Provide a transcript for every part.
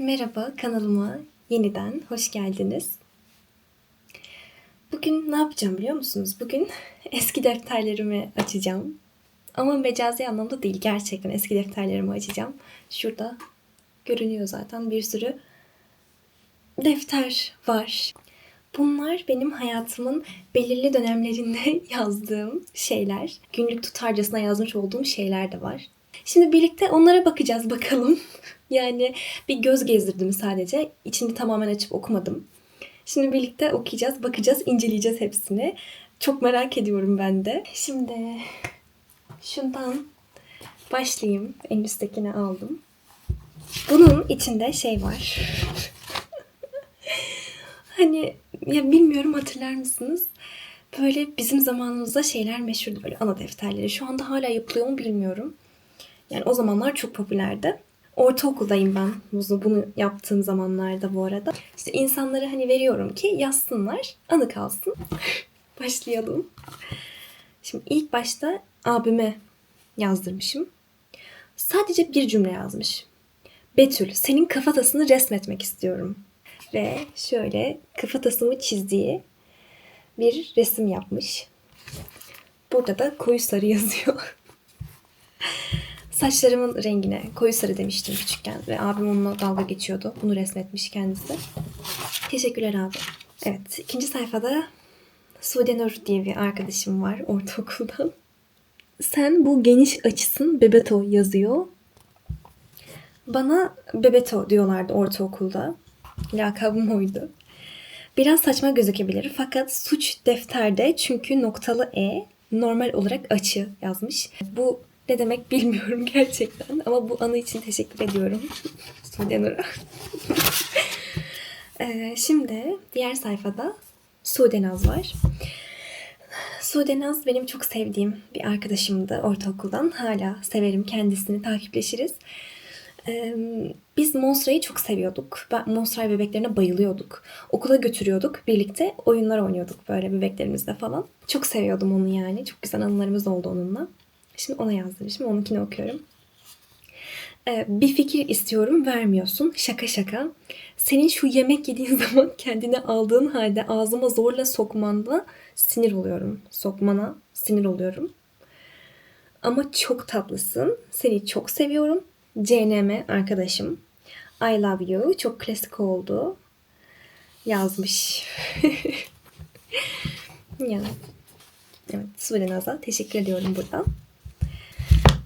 Merhaba kanalıma yeniden hoş geldiniz. Bugün ne yapacağım biliyor musunuz? Bugün eski defterlerimi açacağım. Ama mecazi anlamda değil. Gerçekten eski defterlerimi açacağım. Şurada görünüyor zaten bir sürü defter var. Bunlar benim hayatımın belirli dönemlerinde yazdığım şeyler. Günlük tutarcasına yazmış olduğum şeyler de var. Şimdi birlikte onlara bakacağız bakalım. Yani bir göz gezdirdim sadece. İçini tamamen açıp okumadım. Şimdi birlikte okuyacağız, bakacağız, inceleyeceğiz hepsini. Çok merak ediyorum ben de. Şimdi şundan başlayayım. En üsttekini aldım. Bunun içinde şey var. hani ya bilmiyorum hatırlar mısınız? Böyle bizim zamanımızda şeyler meşhurdu böyle ana defterleri. Şu anda hala yapılıyor mu bilmiyorum. Yani o zamanlar çok popülerdi. Ortaokuldayım ben bunu, bunu yaptığım zamanlarda bu arada. İşte insanlara hani veriyorum ki yazsınlar, anı kalsın. Başlayalım. Şimdi ilk başta abime yazdırmışım. Sadece bir cümle yazmış. Betül, senin kafatasını resmetmek istiyorum. Ve şöyle kafatasımı çizdiği bir resim yapmış. Burada da koyu sarı yazıyor. Saçlarımın rengine koyu sarı demiştim küçükken ve abim onunla dalga geçiyordu. Bunu resmetmiş kendisi. Teşekkürler abi. Evet ikinci sayfada Sude Nur diye bir arkadaşım var ortaokuldan. Sen bu geniş açısın Bebeto yazıyor. Bana Bebeto diyorlardı ortaokulda. Lakabım oydu. Biraz saçma gözükebilir fakat suç defterde çünkü noktalı E normal olarak açı yazmış. Bu ne demek bilmiyorum gerçekten ama bu anı için teşekkür ediyorum. Sude Nur'a. Ee, şimdi diğer sayfada Sude Naz var. Sude Naz benim çok sevdiğim bir arkadaşımdı ortaokuldan. Hala severim kendisini, takipleşiriz. Ee, biz Monster'ı çok seviyorduk. Ben Monster bebeklerine bayılıyorduk. Okula götürüyorduk. Birlikte oyunlar oynuyorduk böyle bebeklerimizle falan. Çok seviyordum onu yani. Çok güzel anılarımız oldu onunla. Şimdi ona yazdırmışım. Onunkini okuyorum. Ee, bir fikir istiyorum vermiyorsun. Şaka şaka. Senin şu yemek yediğin zaman kendini aldığın halde ağzıma zorla sokmanda sinir oluyorum. Sokmana sinir oluyorum. Ama çok tatlısın. Seni çok seviyorum. CNM arkadaşım. I love you. Çok klasik oldu. Yazmış. yani. Evet, Sude Naz'a teşekkür ediyorum buradan.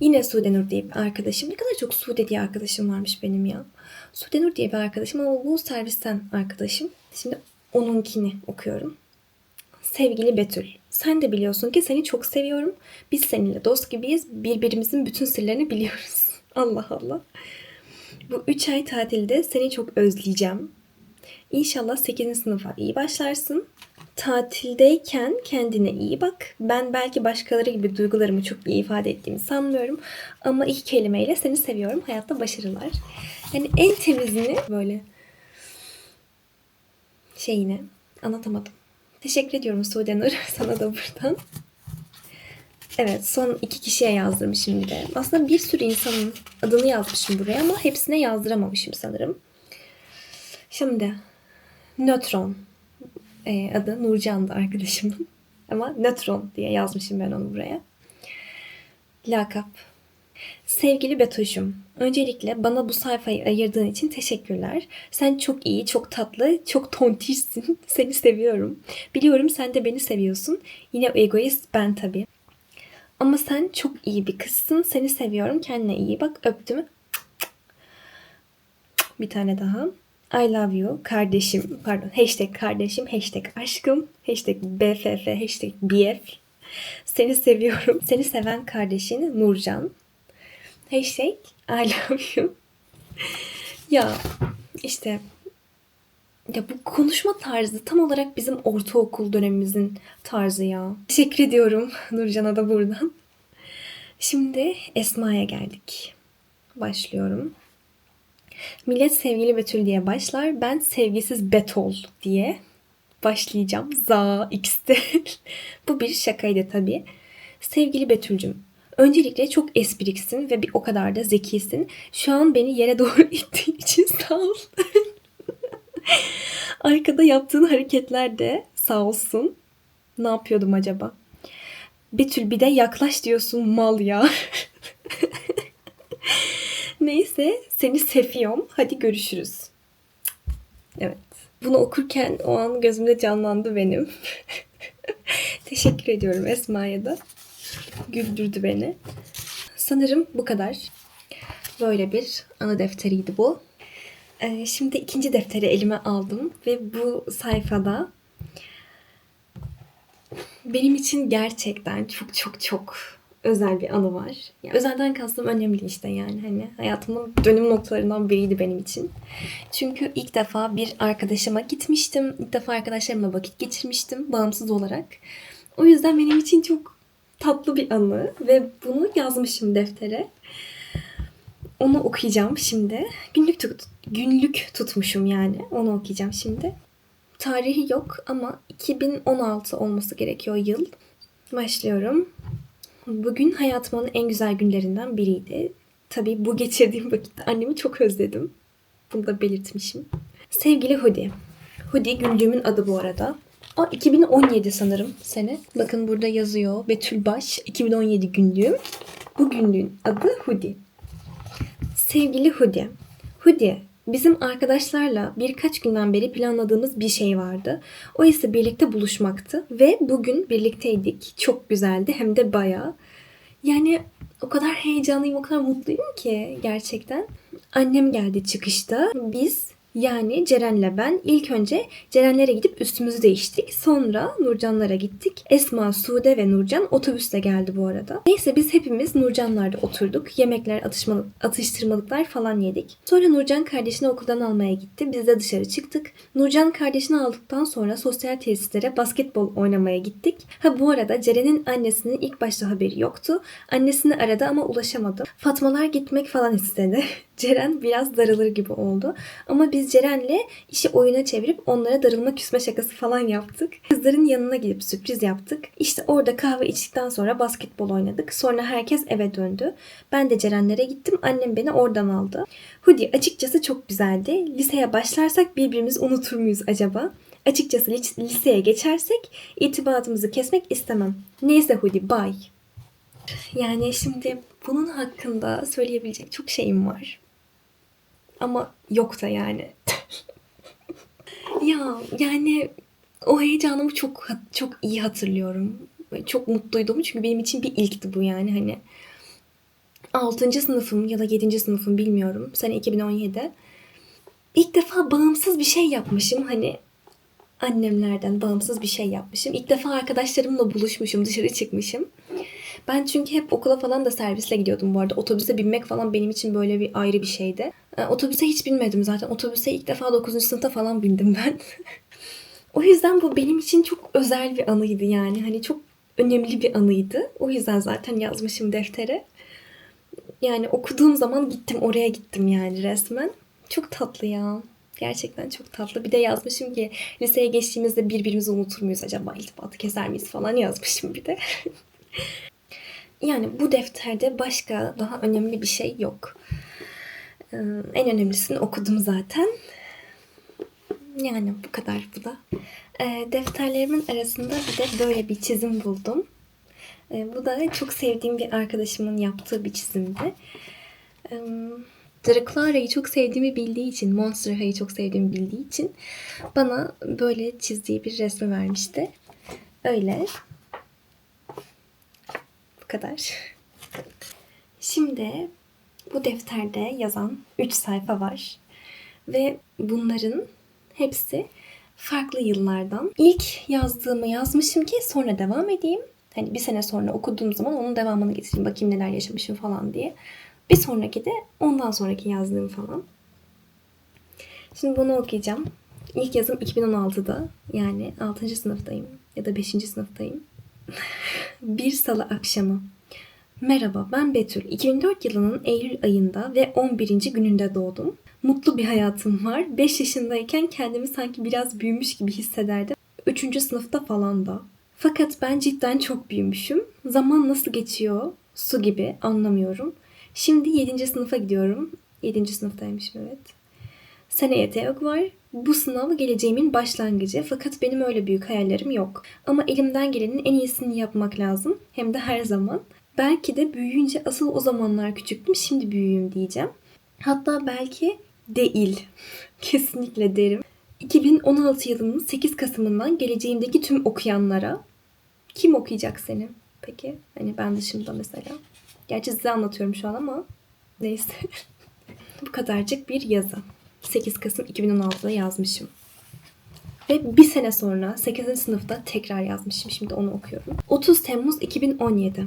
Yine Sude Nur diye bir arkadaşım. Ne kadar çok Sude diye arkadaşım varmış benim ya. Sude Nur diye bir arkadaşım ama bu servisten arkadaşım. Şimdi onunkini okuyorum. Sevgili Betül, sen de biliyorsun ki seni çok seviyorum. Biz seninle dost gibiyiz. Birbirimizin bütün sırlarını biliyoruz. Allah Allah. Bu 3 ay tatilde seni çok özleyeceğim. İnşallah 8. sınıfa iyi başlarsın. Tatildeyken kendine iyi bak. Ben belki başkaları gibi duygularımı çok iyi ifade ettiğimi sanmıyorum. Ama iki kelimeyle seni seviyorum. Hayatta başarılar. Yani en temizini böyle şeyine anlatamadım. Teşekkür ediyorum Sude Nur sana da buradan. Evet son iki kişiye yazdırmışım bir de. Aslında bir sürü insanın adını yazmışım buraya ama hepsine yazdıramamışım sanırım. Şimdi nötron e, adı Nurcan'dı arkadaşımın. Ama nötron diye yazmışım ben onu buraya. Lakap. Sevgili Betoş'um, öncelikle bana bu sayfayı ayırdığın için teşekkürler. Sen çok iyi, çok tatlı, çok tontişsin. Seni seviyorum. Biliyorum sen de beni seviyorsun. Yine egoist ben tabii. Ama sen çok iyi bir kızsın. Seni seviyorum. Kendine iyi bak. Öptüm. Bir tane daha. I love you kardeşim. Pardon. Hashtag kardeşim. Hashtag aşkım. Hashtag BFF. Hashtag BF. Seni seviyorum. Seni seven kardeşin Nurcan. Hashtag I love you. ya işte ya bu konuşma tarzı tam olarak bizim ortaokul dönemimizin tarzı ya. Teşekkür ediyorum Nurcan'a da buradan. Şimdi Esma'ya geldik. Başlıyorum. Millet sevgili Betül diye başlar. Ben sevgisiz Betol diye başlayacağım. Za X'te. Bu bir şakaydı tabii. Sevgili Betül'cüm. Öncelikle çok espriksin ve bir o kadar da zekisin. Şu an beni yere doğru ittiğin için Sağ ol. Arkada yaptığın hareketler de sağ olsun. Ne yapıyordum acaba? Betül bir de yaklaş diyorsun mal ya. Neyse seni seviyorum. Hadi görüşürüz. Evet. Bunu okurken o an gözümde canlandı benim. Teşekkür ediyorum Esma'ya da. Güldürdü beni. Sanırım bu kadar. Böyle bir anı defteriydi bu. Ee, şimdi ikinci defteri elime aldım ve bu sayfada benim için gerçekten çok çok çok özel bir anı var. Yani özelden kastım önemli işte yani hani hayatımın dönüm noktalarından biriydi benim için. Çünkü ilk defa bir arkadaşıma gitmiştim. İlk defa arkadaşlarımla vakit geçirmiştim bağımsız olarak. O yüzden benim için çok tatlı bir anı ve bunu yazmışım deftere. Onu okuyacağım şimdi. Günlük tut günlük tutmuşum yani. Onu okuyacağım şimdi. Tarihi yok ama 2016 olması gerekiyor yıl. Başlıyorum. Bugün hayatımın en güzel günlerinden biriydi. Tabii bu geçirdiğim vakitte annemi çok özledim. Bunu da belirtmişim. Sevgili Hudi. Hudi günlüğümün adı bu arada. Aa, 2017 sanırım sene. Bakın burada yazıyor. Betül Baş 2017 günlüğüm. Bu günlüğün adı Hudi. Sevgili Hudi. Hudi, bizim arkadaşlarla birkaç günden beri planladığımız bir şey vardı. O ise birlikte buluşmaktı ve bugün birlikteydik. Çok güzeldi hem de bayağı. Yani o kadar heyecanlıyım, o kadar mutluyum ki gerçekten. Annem geldi çıkışta. Biz yani Ceren'le ben ilk önce Ceren'lere gidip üstümüzü değiştik. Sonra Nurcanlara gittik. Esma, Sude ve Nurcan otobüsle geldi bu arada. Neyse biz hepimiz Nurcanlarda oturduk. Yemekler, atışmalık, atıştırmalıklar falan yedik. Sonra Nurcan kardeşini okuldan almaya gitti. Biz de dışarı çıktık. Nurcan kardeşini aldıktan sonra sosyal tesislere basketbol oynamaya gittik. Ha bu arada Ceren'in annesinin ilk başta haberi yoktu. Annesini aradı ama ulaşamadı. Fatmalar gitmek falan istedi. Ceren biraz darılır gibi oldu. Ama biz Ceren'le işi oyuna çevirip onlara darılma küsme şakası falan yaptık. Kızların yanına gidip sürpriz yaptık. İşte orada kahve içtikten sonra basketbol oynadık. Sonra herkes eve döndü. Ben de Ceren'lere gittim. Annem beni oradan aldı. Hudi açıkçası çok güzeldi. Liseye başlarsak birbirimizi unutur muyuz acaba? Açıkçası liseye geçersek irtibatımızı kesmek istemem. Neyse Hudi bye. Yani şimdi bunun hakkında söyleyebilecek çok şeyim var. Ama yok da yani. ya yani o heyecanımı çok çok iyi hatırlıyorum. Çok mutluydum çünkü benim için bir ilkti bu yani hani. 6. sınıfım ya da 7. sınıfım bilmiyorum. Sene 2017. İlk defa bağımsız bir şey yapmışım. Hani annemlerden bağımsız bir şey yapmışım. İlk defa arkadaşlarımla buluşmuşum, dışarı çıkmışım. Ben çünkü hep okula falan da servisle gidiyordum bu arada. Otobüse binmek falan benim için böyle bir ayrı bir şeydi. E, otobüse hiç binmedim zaten. Otobüse ilk defa 9. sınıfta falan bindim ben. o yüzden bu benim için çok özel bir anıydı yani. Hani çok önemli bir anıydı. O yüzden zaten yazmışım deftere. Yani okuduğum zaman gittim oraya gittim yani resmen. Çok tatlı ya. Gerçekten çok tatlı. Bir de yazmışım ki liseye geçtiğimizde birbirimizi unutur muyuz acaba? İltifatı keser miyiz falan yazmışım bir de. Yani bu defterde başka daha önemli bir şey yok. En önemlisini okudum zaten. Yani bu kadar bu da. Defterlerimin arasında bir de böyle bir çizim buldum. Bu da çok sevdiğim bir arkadaşımın yaptığı bir çizimdi. Ee, Draclara'yı çok sevdiğimi bildiği için, Monster High'ı çok sevdiğimi bildiği için bana böyle çizdiği bir resmi vermişti. Öyle kadar. Şimdi bu defterde yazan 3 sayfa var. Ve bunların hepsi farklı yıllardan. İlk yazdığımı yazmışım ki sonra devam edeyim. Hani bir sene sonra okuduğum zaman onun devamını getireyim. Bakayım neler yaşamışım falan diye. Bir sonraki de ondan sonraki yazdığım falan. Şimdi bunu okuyacağım. İlk yazım 2016'da. Yani 6. sınıftayım ya da 5. sınıftayım. bir salı akşamı. Merhaba ben Betül. 2004 yılının Eylül ayında ve 11. gününde doğdum. Mutlu bir hayatım var. 5 yaşındayken kendimi sanki biraz büyümüş gibi hissederdim. 3. sınıfta falan da. Fakat ben cidden çok büyümüşüm. Zaman nasıl geçiyor? Su gibi anlamıyorum. Şimdi 7. sınıfa gidiyorum. 7. sınıftaymışım evet. Seneye TEOG var. Bu sınav geleceğimin başlangıcı fakat benim öyle büyük hayallerim yok. Ama elimden gelenin en iyisini yapmak lazım. Hem de her zaman. Belki de büyüyünce asıl o zamanlar küçüktüm şimdi büyüğüm diyeceğim. Hatta belki değil. Kesinlikle derim. 2016 yılının 8 Kasım'ından geleceğimdeki tüm okuyanlara kim okuyacak seni? Peki hani ben dışımda mesela. Gerçi size anlatıyorum şu an ama neyse. Bu kadarcık bir yazı. 8 Kasım 2016'da yazmışım. Ve bir sene sonra 8. sınıfta tekrar yazmışım. Şimdi onu okuyorum. 30 Temmuz 2017.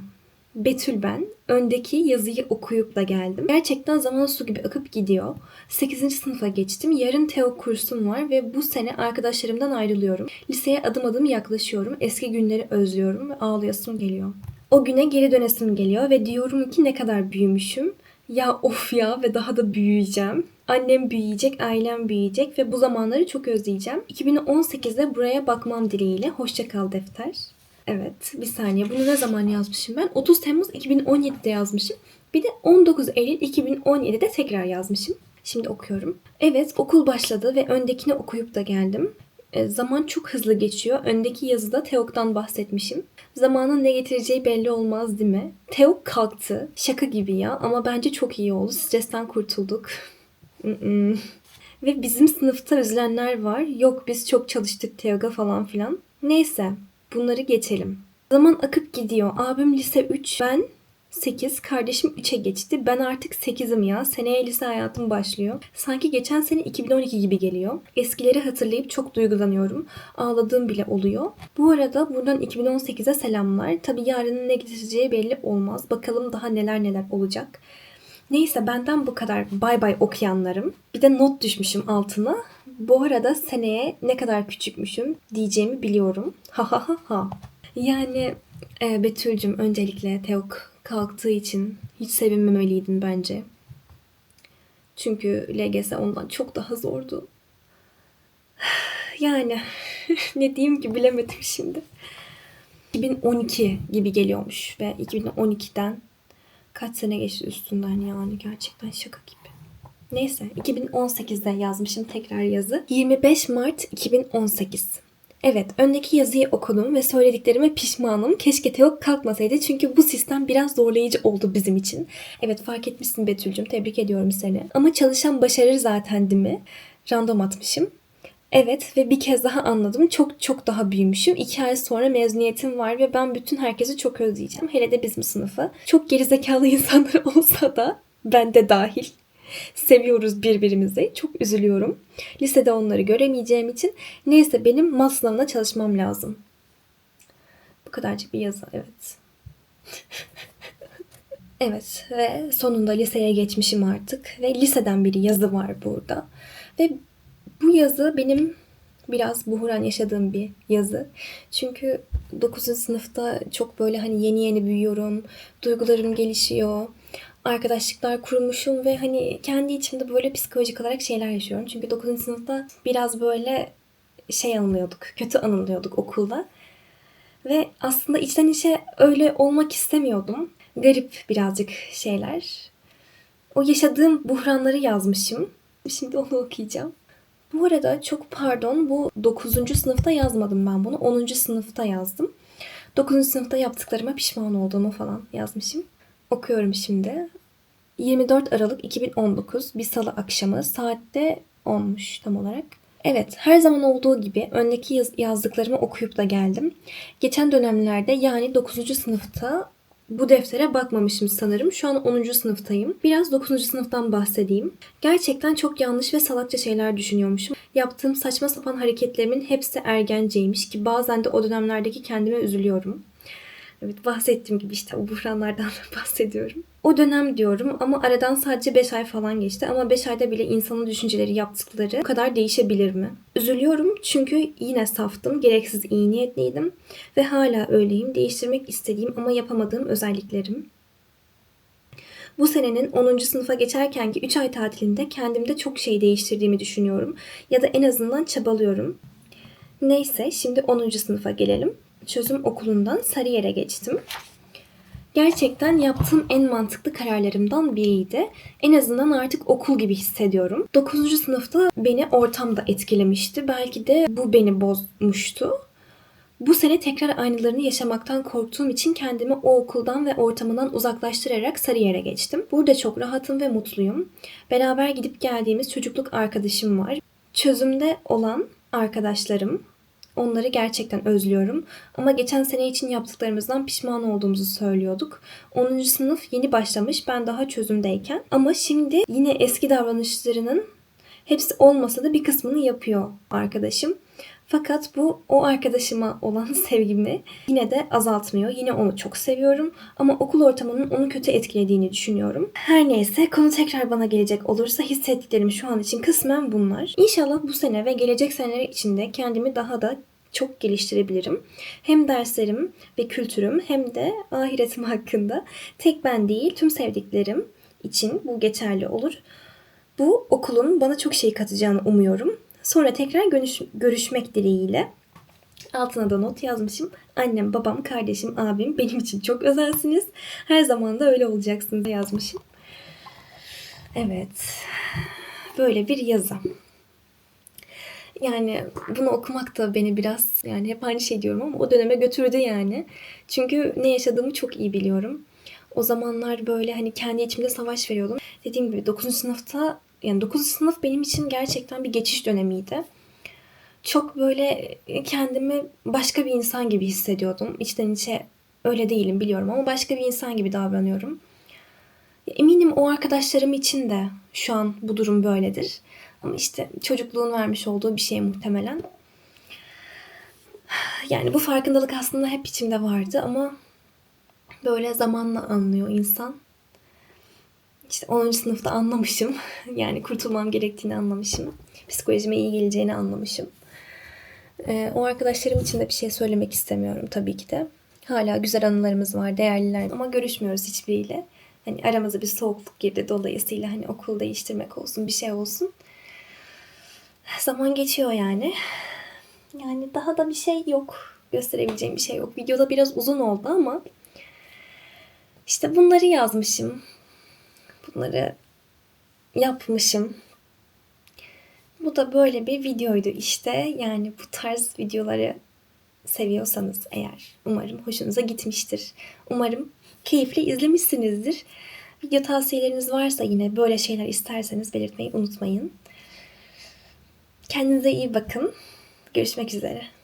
Betül ben. Öndeki yazıyı okuyup da geldim. Gerçekten zaman su gibi akıp gidiyor. 8. sınıfa geçtim. Yarın teo kursum var ve bu sene arkadaşlarımdan ayrılıyorum. Liseye adım adım yaklaşıyorum. Eski günleri özlüyorum ve ağlayasım geliyor. O güne geri dönesim geliyor ve diyorum ki ne kadar büyümüşüm. Ya of ya ve daha da büyüyeceğim. Annem büyüyecek, ailem büyüyecek ve bu zamanları çok özleyeceğim. 2018'de buraya bakmam dileğiyle. Hoşça kal defter. Evet bir saniye bunu ne zaman yazmışım ben? 30 Temmuz 2017'de yazmışım. Bir de 19 Eylül 2017'de tekrar yazmışım. Şimdi okuyorum. Evet okul başladı ve öndekini okuyup da geldim. E, zaman çok hızlı geçiyor. Öndeki yazıda Teok'tan bahsetmişim. Zamanın ne getireceği belli olmaz değil mi? Teok kalktı. Şaka gibi ya ama bence çok iyi oldu. Stresten kurtulduk. Ve bizim sınıfta üzülenler var. Yok biz çok çalıştık Teok'a falan filan. Neyse bunları geçelim. Zaman akıp gidiyor. Abim lise 3, ben 8, kardeşim 3'e geçti. Ben artık 8'im ya. Seneye lise hayatım başlıyor. Sanki geçen sene 2012 gibi geliyor. Eskileri hatırlayıp çok duygulanıyorum. Ağladığım bile oluyor. Bu arada buradan 2018'e selamlar. Tabi yarının ne getireceği belli olmaz. Bakalım daha neler neler olacak. Neyse benden bu kadar bay bay okuyanlarım. Bir de not düşmüşüm altına. Bu arada seneye ne kadar küçükmüşüm diyeceğimi biliyorum. Ha ha ha ha. Yani e, Betül'cüm öncelikle Teok kalktığı için hiç sevinmemeliydin bence. Çünkü LGS ondan çok daha zordu. Yani ne diyeyim ki bilemedim şimdi. 2012 gibi geliyormuş ve 2012'den kaç sene geçti üstünden yani gerçekten şaka gibi. Neyse 2018'de yazmışım tekrar yazı. 25 Mart 2018. Evet, öndeki yazıyı okudum ve söylediklerime pişmanım. Keşke Teok kalkmasaydı çünkü bu sistem biraz zorlayıcı oldu bizim için. Evet fark etmişsin Betül'cüm, tebrik ediyorum seni. Ama çalışan başarır zaten değil mi? Random atmışım. Evet ve bir kez daha anladım. Çok çok daha büyümüşüm. İki ay sonra mezuniyetim var ve ben bütün herkesi çok özleyeceğim. Hele de bizim sınıfı. Çok gerizekalı insanlar olsa da ben de dahil. Seviyoruz birbirimizi. Çok üzülüyorum. Lisede onları göremeyeceğim için neyse benim mat sınavına çalışmam lazım. Bu kadarcık bir yazı evet. evet ve sonunda liseye geçmişim artık ve liseden bir yazı var burada. Ve bu yazı benim biraz buhran yaşadığım bir yazı. Çünkü 9. sınıfta çok böyle hani yeni yeni büyüyorum. Duygularım gelişiyor arkadaşlıklar kurmuşum ve hani kendi içimde böyle psikolojik olarak şeyler yaşıyorum. Çünkü 9. sınıfta biraz böyle şey anılıyorduk, kötü anılıyorduk okulda. Ve aslında içten içe öyle olmak istemiyordum. Garip birazcık şeyler. O yaşadığım buhranları yazmışım. Şimdi onu okuyacağım. Bu arada çok pardon bu 9. sınıfta yazmadım ben bunu. 10. sınıfta yazdım. 9. sınıfta yaptıklarıma pişman olduğumu falan yazmışım. Okuyorum şimdi. 24 Aralık 2019 bir salı akşamı saatte olmuş tam olarak. Evet, her zaman olduğu gibi öndeki yaz- yazdıklarımı okuyup da geldim. Geçen dönemlerde yani 9. sınıfta bu deftere bakmamışım sanırım. Şu an 10. sınıftayım. Biraz 9. sınıftan bahsedeyim. Gerçekten çok yanlış ve salakça şeyler düşünüyormuşum. Yaptığım saçma sapan hareketlerimin hepsi ergenceymiş ki bazen de o dönemlerdeki kendime üzülüyorum. Evet bahsettiğim gibi işte o buhranlardan bahsediyorum. O dönem diyorum ama aradan sadece 5 ay falan geçti. Ama 5 ayda bile insanın düşünceleri yaptıkları bu kadar değişebilir mi? Üzülüyorum çünkü yine saftım, gereksiz iyi niyetliydim. Ve hala öyleyim. Değiştirmek istediğim ama yapamadığım özelliklerim. Bu senenin 10. sınıfa geçerkenki 3 ay tatilinde kendimde çok şey değiştirdiğimi düşünüyorum. Ya da en azından çabalıyorum. Neyse şimdi 10. sınıfa gelelim. Çözüm okulundan Sarıyer'e geçtim. Gerçekten yaptığım en mantıklı kararlarımdan biriydi. En azından artık okul gibi hissediyorum. 9. sınıfta beni ortam da etkilemişti. Belki de bu beni bozmuştu. Bu sene tekrar aynılarını yaşamaktan korktuğum için kendimi o okuldan ve ortamından uzaklaştırarak Sarıyer'e geçtim. Burada çok rahatım ve mutluyum. Beraber gidip geldiğimiz çocukluk arkadaşım var. Çözümde olan arkadaşlarım. Onları gerçekten özlüyorum. Ama geçen sene için yaptıklarımızdan pişman olduğumuzu söylüyorduk. 10. sınıf yeni başlamış. Ben daha çözümdeyken. Ama şimdi yine eski davranışlarının hepsi olmasa da bir kısmını yapıyor arkadaşım. Fakat bu o arkadaşıma olan sevgimi yine de azaltmıyor. Yine onu çok seviyorum ama okul ortamının onu kötü etkilediğini düşünüyorum. Her neyse konu tekrar bana gelecek olursa hissettiklerim şu an için kısmen bunlar. İnşallah bu sene ve gelecek seneler içinde kendimi daha da çok geliştirebilirim. Hem derslerim ve kültürüm hem de ahiretim hakkında tek ben değil tüm sevdiklerim için bu geçerli olur. Bu okulun bana çok şey katacağını umuyorum. Sonra tekrar görüş, görüşmek dileğiyle. Altına da not yazmışım. Annem, babam, kardeşim, abim benim için çok özelsiniz. Her zaman da öyle olacaksınız yazmışım. Evet. Böyle bir yazı. Yani bunu okumak da beni biraz yani hep aynı şey diyorum ama o döneme götürdü yani. Çünkü ne yaşadığımı çok iyi biliyorum. O zamanlar böyle hani kendi içimde savaş veriyordum. Dediğim gibi 9. sınıfta yani 9. sınıf benim için gerçekten bir geçiş dönemiydi. Çok böyle kendimi başka bir insan gibi hissediyordum. İçten içe öyle değilim biliyorum ama başka bir insan gibi davranıyorum. Eminim o arkadaşlarım için de şu an bu durum böyledir. Ama işte çocukluğun vermiş olduğu bir şey muhtemelen. Yani bu farkındalık aslında hep içimde vardı ama böyle zamanla anlıyor insan. İşte 10. sınıfta anlamışım. Yani kurtulmam gerektiğini anlamışım. Psikolojime iyi geleceğini anlamışım. Ee, o arkadaşlarım için de bir şey söylemek istemiyorum tabii ki de. Hala güzel anılarımız var, değerliler ama görüşmüyoruz hiçbiriyle. Hani aramıza bir soğukluk girdi dolayısıyla hani okul değiştirmek olsun, bir şey olsun. Zaman geçiyor yani. Yani daha da bir şey yok. Gösterebileceğim bir şey yok. Videoda biraz uzun oldu ama işte bunları yazmışım. Bunları yapmışım. Bu da böyle bir videoydu işte. Yani bu tarz videoları seviyorsanız eğer umarım hoşunuza gitmiştir. Umarım keyifli izlemişsinizdir. Video tavsiyeleriniz varsa yine böyle şeyler isterseniz belirtmeyi unutmayın. Kendinize iyi bakın. Görüşmek üzere.